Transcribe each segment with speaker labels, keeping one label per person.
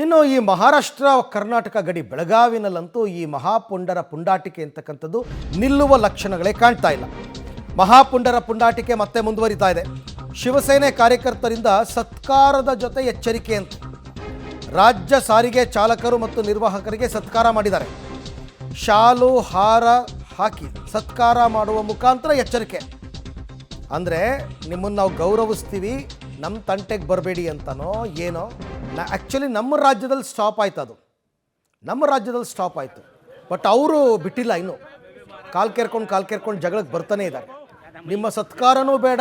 Speaker 1: ಇನ್ನು ಈ ಮಹಾರಾಷ್ಟ್ರ, ಕರ್ನಾಟಕ ಗಡಿ ಬೆಳಗಾವಿನಲ್ಲಂತೂ ಈ ಮಹಾಪುಂಡರ ಪುಂಡಾಟಿಕೆ ಅಂತಕ್ಕಂಥದ್ದು ನಿಲ್ಲುವ ಲಕ್ಷಣಗಳೇ ಕಾಣ್ತಾ ಇಲ್ಲ. ಮಹಾಪುಂಡರ ಪುಂಡಾಟಿಕೆ ಮತ್ತೆ ಮುಂದುವರಿತಾ ಇದೆ. ಶಿವಸೇನೆ ಕಾರ್ಯಕರ್ತರಿಂದ ಸತ್ಕಾರದ ಜೊತೆ ಎಚ್ಚರಿಕೆ ಅಂತ. ರಾಜ್ಯ ಸಾರಿಗೆ ಚಾಲಕರು ಮತ್ತು ನಿರ್ವಾಹಕರಿಗೆ ಸತ್ಕಾರ ಮಾಡಿದ್ದಾರೆ. ಶಾಲು, ಹಾರ ಹಾಕಿ ಸತ್ಕಾರ ಮಾಡುವ ಮುಖಾಂತರ ಎಚ್ಚರಿಕೆ. ಅಂದರೆ ನಿಮ್ಮನ್ನು ನಾವು ಗೌರವಿಸ್ತೀವಿ ನಮ್ಮ ತಂಟೆಗೆ ಬರಬೇಡಿ ಅಂತನೋ ಏನೋ, ನಾ ಆ್ಯಕ್ಚುಲಿ ನಮ್ಮ ರಾಜ್ಯದಲ್ಲಿ ಸ್ಟಾಪ್ ಆಯ್ತು ಅದು ನಮ್ಮ ರಾಜ್ಯದಲ್ಲಿ ಸ್ಟಾಪ್ ಆಯಿತು. ಬಟ್ ಅವರು ಬಿಟ್ಟಿಲ್ಲ ಇನ್ನು. ಕಾಲು ಕೇರ್ಕೊಂಡು ಕಾಲು ಕೇರ್ಕೊಂಡು ಜಗಳಕ್ಕೆ ಬರ್ತಾನೆ ಇದ್ದಾರೆ. ನಿಮ್ಮ ಸತ್ಕಾರನೂ ಬೇಡ.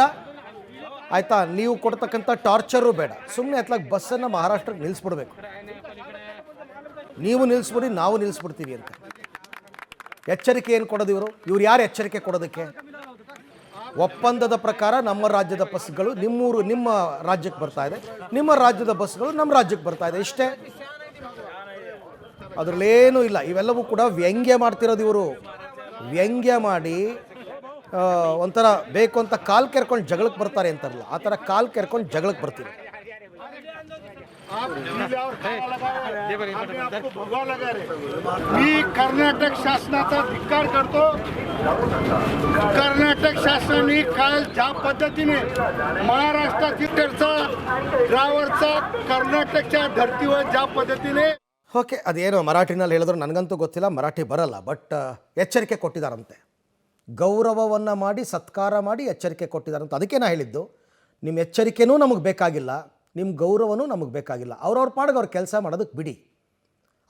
Speaker 1: ಆಯಿತಾ, ನೀವು ಕೊಡ್ತಕ್ಕಂಥ ಟಾರ್ಚರು ಬೇಡ. ಸುಮ್ಮನೆ ಅತ್ಲಾಗ ಬಸ್ಸನ್ನು ಮಹಾರಾಷ್ಟ್ರಕ್ಕೆ ನಿಲ್ಲಿಸ್ಬಿಡ್ಬೇಕು ನೀವು ನಿಲ್ಲಿಸ್ಬಿಡಿ ನಾವು ನಿಲ್ಲಿಸ್ಬಿಡ್ತೀವಿ ಅಂತ. ಎಚ್ಚರಿಕೆ ಏನು ಕೊಡೋದು ಇವರು? ಇವ್ರು ಯಾರು ಎಚ್ಚರಿಕೆ ಕೊಡೋದಕ್ಕೆ? ಒಪ್ಪಂದದ ಪ್ರಕಾರ ನಮ್ಮ ರಾಜ್ಯದ ಬಸ್ಗಳು ನಿಮ್ಮೂರು ನಿಮ್ಮ ರಾಜ್ಯಕ್ಕೆ ಬರ್ತಾ ಇದೆ ನಿಮ್ಮ ರಾಜ್ಯದ ಬಸ್ಗಳು ನಮ್ಮ ರಾಜ್ಯಕ್ಕೆ ಬರ್ತಾ ಇದೆ ಇಷ್ಟೇ ಅದರಲ್ಲೇನೂ ಇಲ್ಲ ಇವೆಲ್ಲವೂ ಕೂಡ ವ್ಯಂಗ್ಯ ಮಾಡ್ತಿರೋದು ಇವರು ವ್ಯಂಗ್ಯ ಮಾಡಿ ಆ, ಒಂಥರ ಬೇಕು ಅಂತ ಕಾಲು ಕೆರ್ಕೊಂಡು ಜಗಳಕ್ಕೆ ಬರ್ತಾರೆ ಅಂತಾರಲ್ಲ ಆ ಥರ ಕಾಲು ಕೆರ್ಕೊಂಡು ಜಗಳಕ್ಕೆ ಬರ್ತೀವಿ
Speaker 2: आप जिल्ह्यावर खावा लगावा. आम्ही आपको भोगावं लगा रे. मी कर्नाटक शासनाचा धिक्कार करतो कर्नाटक शासनाने काल ज्या पद्धतीने महाराष्ट्रातील तिकडचा ड्रायव्हरचा कर्नाटकच्या धर्तीवर ज्या पद्धतीने
Speaker 1: ಓಕೆ ಅದೇನು ಮರಾಠಿನಲ್ಲಿ ಹೇಳಿದ್ರು ನನಗಂತೂ ಗೊತ್ತಿಲ್ಲ ಮರಾಠಿ ಬರಲ್ಲ ಬಟ್ ಎಚ್ಚರಿಕೆ ಕೊಟ್ಟಿದ್ದಾರಂತೆ ಗೌರವವನ್ನು ಮಾಡಿ ಸತ್ಕಾರ ಮಾಡಿ ಎಚ್ಚರಿಕೆ ಕೊಟ್ಟಿದ್ದಾರಂತ ಅದಕ್ಕೆ ನಾ ಹೇಳಿದ್ದು ನಿಮ್ಮ ಎಚ್ಚರಿಕೆನೂ ನಮಗೆ ಬೇಕಾಗಿಲ್ಲ ನಿಮ್ಮ ಗೌರವನೂ ನಮಗೆ ಬೇಕಾಗಿಲ್ಲ ಅವ್ರವ್ರ ಪಾಡಿಗೆ ಅವ್ರು ಕೆಲಸ ಮಾಡೋದಕ್ಕೆ ಬಿಡಿ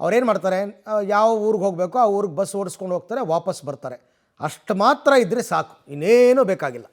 Speaker 1: ಅವ್ರೇನು ಮಾಡ್ತಾರೆ ಆ, ಯಾವ ಊರಿಗೆ ಹೋಗಬೇಕು ಆ ಊರಿಗೆ ಬಸ್ ಓಡಿಸ್ಕೊಂಡು ಹೋಗ್ತಾರೆ ವಾಪಸ್ ಬರ್ತಾರೆ ಅಷ್ಟು ಮಾತ್ರ ಇದ್ದರೆ ಸಾಕು ಇನ್ನೇನೂ ಬೇಕಾಗಿಲ್ಲ.